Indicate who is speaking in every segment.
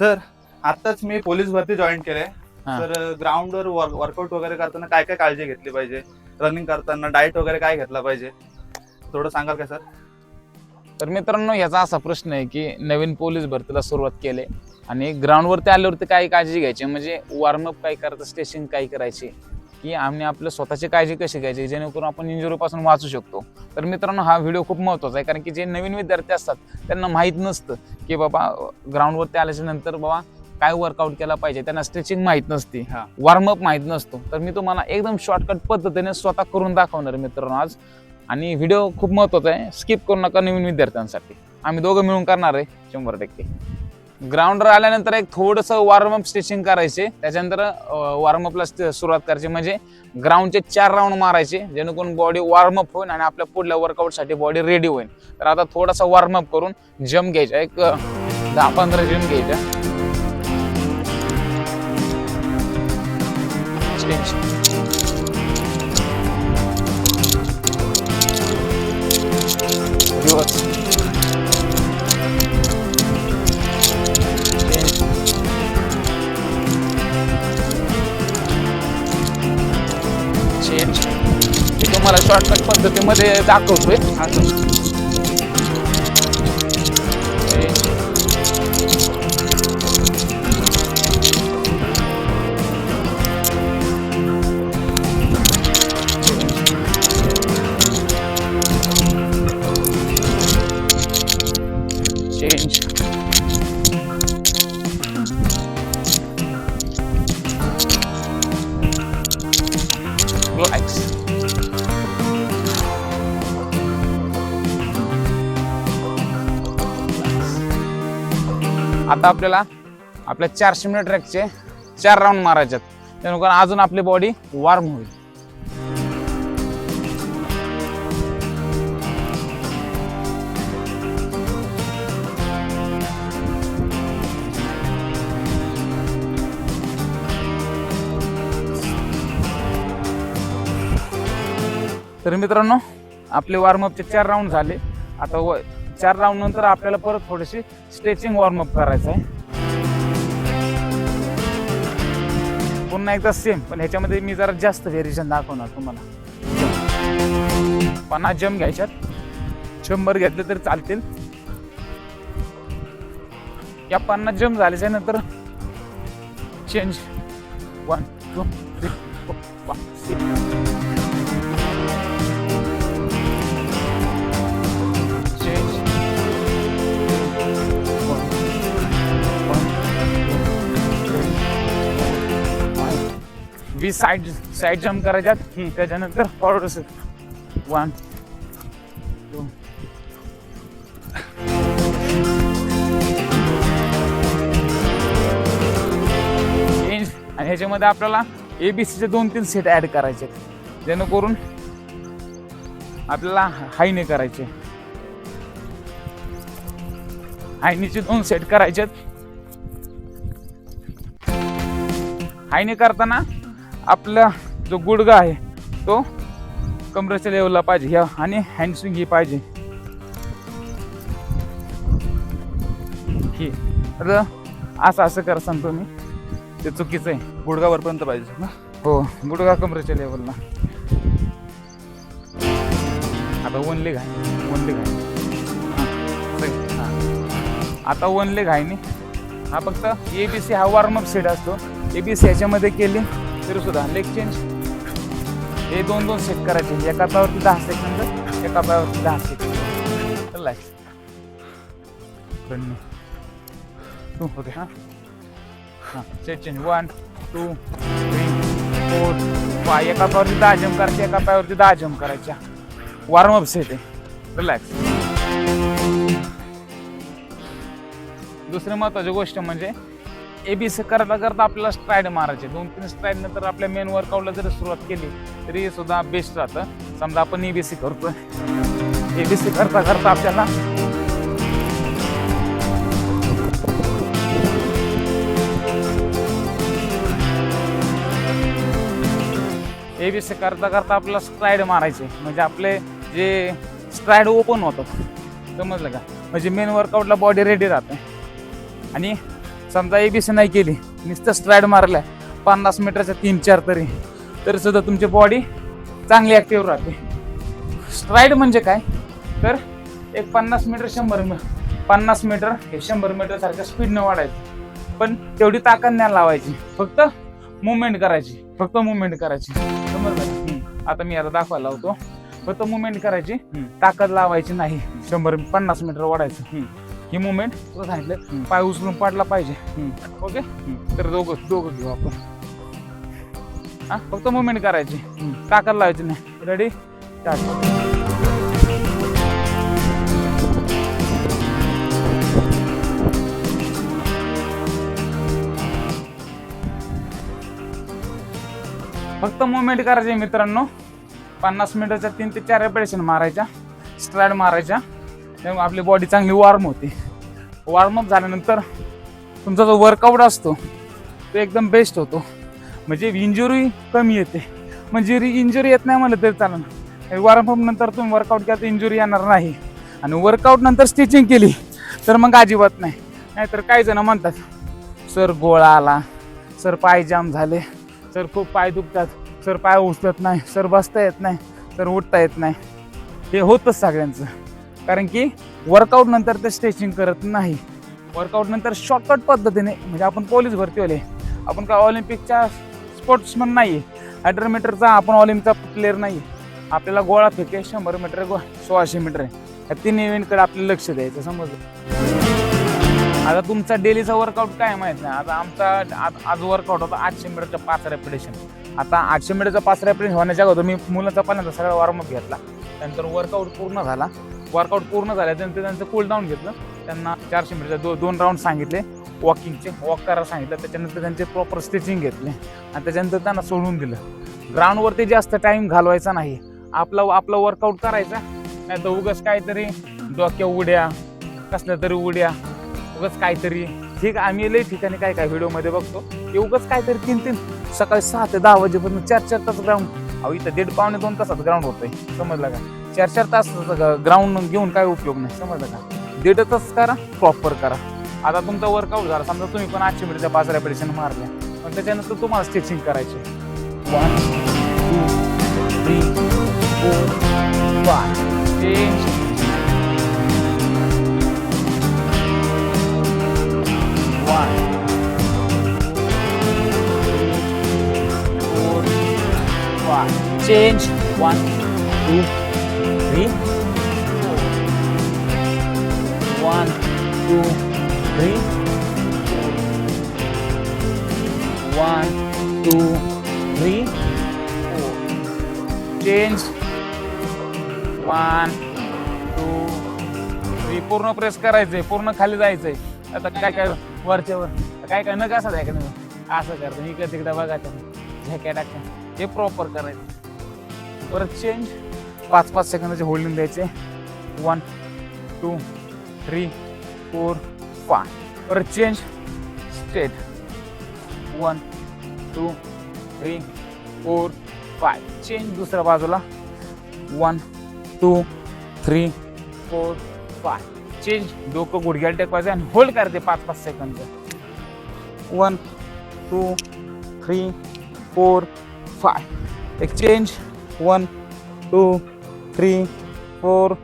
Speaker 1: Sir आताच मी police भरती join केले
Speaker 2: हा.
Speaker 1: तर ग्राउंडवर वर्कआउट वगैरे करताना काय काय काळजी घेतली पाहिजे? रनिंग करताना डाएट वगैरे काय घेतला पाहिजे? थोडं सांगाल का सर?
Speaker 2: तर मित्रांनो ह्याचा असा प्रश्न आहे की नवीन पोलीस भरतीला सुरुवात केली आणि ग्राउंडवरती आल्यावरती काय काळजी घ्यायची? म्हणजे वॉर्मअप काय करायचं स्टेशन काय करायची? की आम्ही आपल्या स्वतःची काळजी कशी घ्यायची जेणेकरून आपण इंजुरीपासून वाचू शकतो. तर मित्रांनो हा व्हिडिओ खूप महत्त्वाचा आहे कारण की जे नवीन विद्यार्थी असतात त्यांना माहीत नसतं की बाबा ग्राउंडवरती आल्याच्यानंतर बाबा काय वर्कआउट केला पाहिजे त्यांना स्ट्रेचिंग माहीत नसते
Speaker 1: हा.
Speaker 2: वॉर्मअप माहीत नसतो. तर मी तुम्हाला एकदम शॉर्टकट पद्धतीने स्वतः करून दाखवणार आहे मित्रांनो आज. आणि व्हिडिओ खूप महत्त्वाचा आहे स्किप करू नका नवीन विद्यार्थ्यांसाठी. आम्ही दोघं मिळून करणार आहे शंभर टक्के. ग्राउंडवर आल्यानंतर एक थोडंसं वॉर्मअप स्टिचिंग करायचे. त्याच्यानंतर वॉर्मअपला सुरुवात करायची. म्हणजे ग्राउंडचे चार राऊंड मारायचे जेणेकरून बॉडी वॉर्मअप होईल आणि आपल्या पुढल्या वर्कआउटसाठी बॉडी रेडी होईल. तर आता थोडासा वॉर्मअप करून जम घ्यायचा. एक दहा पंधरा जम्प घ्यायच्या. तुम्हाला शॉर्टकट पद्धतीमध्ये दाखवतोय. असं आता आपल्याला आपल्या चारशे मिनिट ट्रॅकचे चार राऊंड मारायच्यात त्यानुसार अजून आपली बॉडी वॉर्म होईल. तर मित्रांनो आपले वॉर्मअपचे चार राऊंड झाले. आता व चार राऊंड नंतर आपल्याला परत थोडीशी स्ट्रेचिंग वॉर्मअप करायचं आहे पुन्हा एकदा सेम पण ह्याच्यामध्ये मी जरा जास्त व्हेरिएशन दाखवणार तुम्हाला. पन्नास जम घ्यायच्यात शंभर घेतले तरी चालतील. या पन्नास जम झाल्याच्यानंतर change one two three four five six वीस साईड साईड जम्प करायच्यात. त्याच्यानंतर फॉरवर्ड वन टू चेंज आणि ह्याच्यामध्ये आपल्याला एबीसीचे दोन तीन सेट ऍड करायचे. जेणेकरून आपल्याला हायने करायचे हायनीचे दोन सेट करायचे हायनी करताना आपला जो गुडगा आहे तो कमरेच्या लेवलला पाहिजे. ह्या आणि हँडस्विंग ही पाहिजे. ही तर असं असं करा सांगतो मी. ते चुकीचं आहे.
Speaker 1: गुडगावरपर्यंत पाहिजे ना?
Speaker 2: हो गुडगा कमरेच्या लेवलला. आता वन लेग आहे वन लेग आहे हा, सही. हा. आता वन लेग आहे नी हा फक्त ए बी सी हा वॉर्मअप सेट असतो. ए बी सी ह्याच्यामध्ये केली. तरी सुद्धा. लेग चेंज हे दोन दोन सेट करायचे. एका पायावरती दहा सेकंद एका पायावरती दहा सेकंद रिलॅक्स ओके हां? हां set change one two three four five एका पायावरती दहा जम्प करायचे एका पायावरती दहा जम्प करायच्या वॉर्मअप सेट आहे. रिलॅक्स दुसरी महत्वाची गोष्ट म्हणजे एबीसी करता करता आपल्याला स्ट्राईड मारायचे. दोन तीन स्ट्राईड नंतर आपल्या मेन वर्कआउटला जरी सुरुवात केली तरी सुद्धा बेस्ट राहतं. समजा आपण एबीसी बी एबीसी करता करता आपल्याला एबीसी करता करता आपल्याला स्ट्राईड मारायचे. म्हणजे आपले जे स्ट्राईड ओपन होतात. समजलं का? म्हणजे मेन वर्कआउटला बॉडी रेडी राहते. आणि समजा एबीसी नाही केली नुसतं स्ट्राईड मारल्या पन्नास मीटरच्या तीन चार तरी तरी सुद्धा तुमची बॉडी चांगली ऍक्टिव्ह राहते. स्ट्राईड म्हणजे काय? तर एक पन्नास मीटर शंभर मी- पन्नास मीटर हे शंभर मीटर सारख्या स्पीडनं वाढायचं. पण तेवढी ताकद नाही लावायची फक्त मुवमेंट करायची फक्त मुवमेंट करायची. समजलं? आता मी आता दाखवायला लावतो. फक्त मुवमेंट करायची. ताकद लावायची नाही शंभर पन्नास मीटर वाढायचं. ही मुवमेंट तुला सांगितलं. पाय उचलून पडला पाहिजे. ओके? तर दोघं दोघं घेऊ आपण. हा फक्त मुवमेंट करायची. ताकद लावायची नाही. रेडी फक्त मुवमेंट करायचे मित्रांनो. पन्नास मिनिटाच्या तीन ते चार रेपिटेशन मारायच्या. स्ट्राईड मारायच्या. त्यामुळे आपली बॉडी चांगली वॉर्म होते. वॉर्मअप झाल्यानंतर तुमचा जो वर्कआउट असतो तो एकदम बेस्ट होतो. म्हणजे इंजुरी कमी येते. म्हणजे इंजुरी येत नाही म्हणलं तरी चालेल. वॉर्मअप नंतर तुम्ही वर्कआउट केला तर इंजुरी येणार नाही. आणि वर्कआउट नंतर स्टिचिंग केली तर मग अजिबात नाही. नाहीतर काही जण म्हणतात सर गोळा आला. सर पाय जाम झाले. सर खूप पाय दुखतात. सर पाय उचलत नाही. सर बसता येत नाही. सर उठता येत नाही. हे होतंच सगळ्यांचं. कारण की वर्कआउट नंतर ते स्ट्रेचिंग करत नाही. वर्कआउट नंतर शॉर्टकट पद्धतीने म्हणजे आपण पोलीस भरती होले. आपण काय ऑलिम्पिकच्या स्पोर्ट्समन नाही हंड्रेड मीटरचा आपण ऑलिम्पिकचा प्लेअर नाही आपल्याला गोळा फेके शंभर मीटर गो सोळाशे मीटर आहे या तिन्ही इव्हेंटकडे आपल्याला लक्ष द्यायचं समजलं? आता तुमचा डेलीचा वर्कआउट काय माहीत नाही. आता आमचा आज- आज वर्कआउट होता आठशे मीटरचा पाच रेपिटेशन आता आठशे मीटरचा पाच रेपिटेशन होण्याच्या अगोदर मी मुलाचा पाण्याचा सगळा वॉर्मअप घेतला. त्यानंतर वर्कआउट पूर्ण झाला. वर्कआउट पूर्ण झाल्यानंतर त्यांचं कूल डाऊन घेतलं. त्यांना चारशे मीटरचे दो दोन राऊंड सांगितले. वॉकिंगचे वॉक करायला सांगितलं. त्याच्यानंतर त्यांचे प्रॉपर स्टिचिंग घेतले. आणि त्याच्यानंतर त्यांना सोडून दिलं. ग्राउंडवरती जास्त टाईम घालवायचा नाही. आपला आपला वर्कआउट करायचा. नाही तर उगाच काहीतरी डोक्या उड्या कसल्या तरी उड्या उगाच काहीतरी. ठीक आम्ही लई ठिकाणी काय काय व्हिडिओमध्ये बघतो की उगाच काहीतरी तीन तीन सकाळी सहा ते दहा वाजेपर्यंत चार चार तास ग्राउंड अहो इथं दीड पावणे दोन तासात ग्राउंड होतंय. समजलं का? चार चार तास ग्राउंड घेऊन काय उपयोग नाही. समजलं का? दीड तास करा प्रॉपर करा. आता तुमचा वर्कआउट झाला. समजा तुम्ही पण आठशे मीटरच्या पाच रेपिटेशन मारल्या. पण त्याच्यानंतर तुम्हाला स्ट्रेचिंग करायचे. One two three four five change one. Change. One, two, three. One, two, three. One, two, three. Change. One, two, three. पूर्ण प्रेस करायचंय पूर्ण खाली जायचंय आता काय काय वरच्या वर काय काय नका असं आहे असं करतो इकडे तिकडे बघायचं झेक्या टाक्या हे प्रॉपर करायचं परत चेंज पाच पाच सेकंदाचे होल्डिंग द्यायचे. One two three four five परत change state one two three four five change दुसऱ्या बाजूला. One two three four five change डोकं गुडघ्याला टेकवायचं आणि होल्ड करते पाच पाच second one two three four five एक change one two three four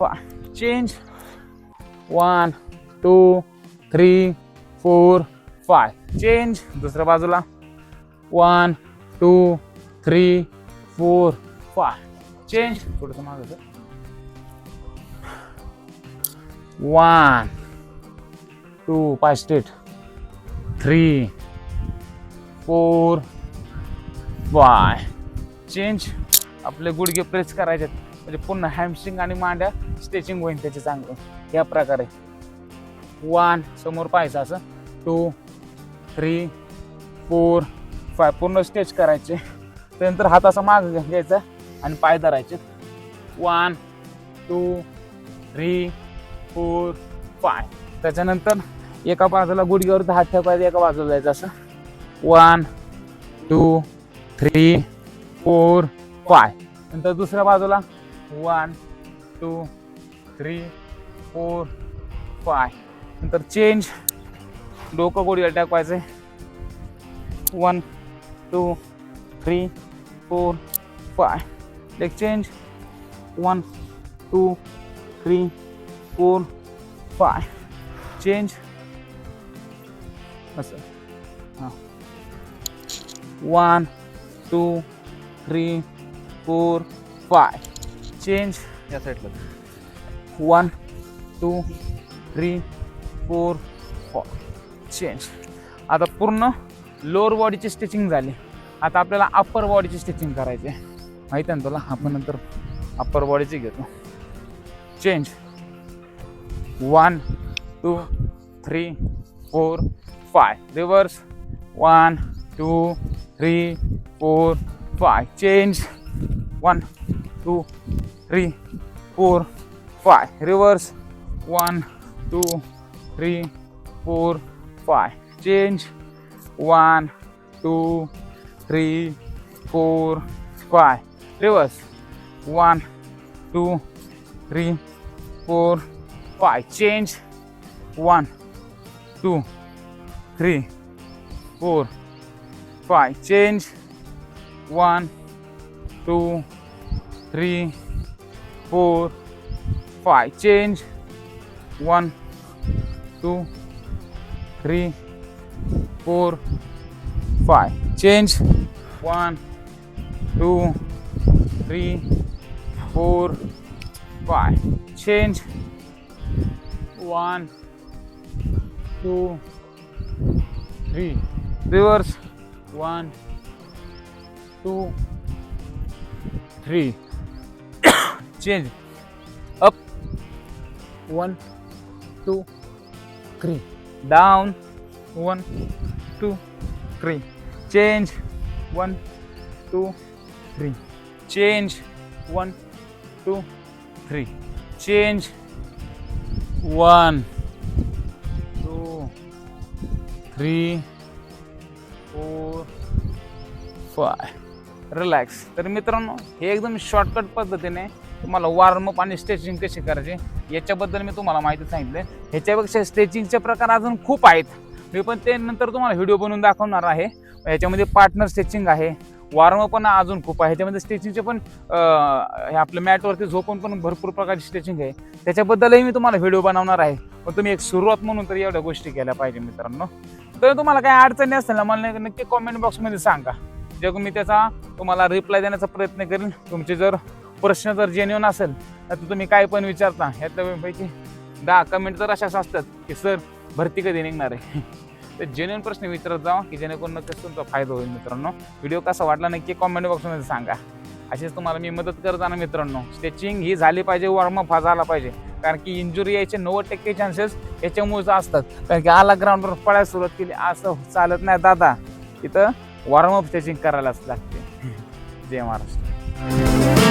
Speaker 2: five. Change. One two three four five. Change. दुसऱ्या बाजूला. One two three four five. Change. थोडंसं मागं वन टू पाय straight. Three four five. Change. आपले गुडघे press करायचे म्हणजे पुन्हा हॅमस्ट्रिंग आणि मांड्या स्ट्रेचिंग होईल त्याचे चांगलं. या प्रकारे. वन समोर पाहायचं असं. टू थ्री फोर फाय पूर्ण स्ट्रेच करायचे. त्यानंतर हात असा माग घ्यायचा आणि पाय धरायचे. One two three four five त्याच्यानंतर एका बाजूला गुडघ्यावर हात ठेवायचा एका बाजूला जायचं असं. One two three four five नंतर दुसऱ्या बाजूला one two three four five. नंतर चेंज. डोकं गोडी टाकवायचं one two three four five. Leg change. One two three four five. Change. असं. हां. One two three four five. Change
Speaker 1: या साईडला
Speaker 2: one two three four four change आता पूर्ण lower बॉडीची स्टिचिंग झाली. आता आपल्याला अप्पर बॉडीची स्टिचिंग करायची आहे. माहिती आहे ना तुला? आपण नंतर अप्पर बॉडीची घेतो. Change one two three four five reverse one two three four five change one two three, four, five. Reverse. One, two, three, four, five. Change. One, two, three, four, five. Reverse. One, two, three, four, five. Change. One, two, three, four, five. Change. One, two, three, four, five. Change. One, two, three, four, five. Change. One, two, three, four, five. Change. One, two, three. Reverse. One, two, three. Change up one two three down one two three change one two three change one two three change one two three four five relax तर मित्रांनो हे एकदम shortcut पद्धतीने तुम्हाला warm up आणि stretching कशी करायची याच्याबद्दल मी तुम्हाला माहिती सांगितले ह्याच्यापेक्षा स्ट्रेचिंगचे प्रकार अजून खूप आहेत. मी पण ते नंतर तुम्हाला व्हिडिओ बनवून दाखवणार आहे. याच्यामध्ये पार्टनर स्ट्रेचिंग आहे. वॉर्मअप पण अजून खूप आहे. ह्याच्यामध्ये स्ट्रेचिंगचे पण हे आपल्या मॅटवरती झोपून पण भरपूर प्रकारची स्ट्रेचिंग आहे. त्याच्याबद्दलही मी तुम्हाला व्हिडिओ बनवणार आहे. पण तुम्ही एक सुरुवात म्हणून तर एवढ्या गोष्टी केल्या पाहिजे मित्रांनो. तर तुम्हाला काही अडचणी असेल ना मला नक्की कॉमेंट बॉक्समध्ये सांगा. जे मी त्याचा तुम्हाला रिप्लाय देण्याचा प्रयत्न करेन तुमचे जर प्रश्न जर जेन्युन असेल तर तुम्ही काय पण विचारता ह्यातल्यापैकी दहा कमेंट जर अशाच असतात की सर भरती कधी निघणार आहे? तर जेन्युन प्रश्न विचारत जावा की जेणेकरून नक्कीच तुमचा फायदा होईल मित्रांनो. व्हिडिओ कसा वाटला नक्की कॉमेंट बॉक्समध्ये सांगा. अशीच तुम्हाला मी मदत करत जाणार मित्रांनो स्ट्रेचिंग ही झाली पाहिजे वॉर्मअप हा झाला पाहिजे. कारण की इंजुरी यायचे नव्वद टक्के चान्सेस याच्यामुळेच असतात. कारण की आला ग्राउंडवर पळायला सुरुवात केली असं चालत नाही दादा. इथं वॉर्मअप स्ट्रेचिंग करायलाच लागते. जय महाराष्ट्र.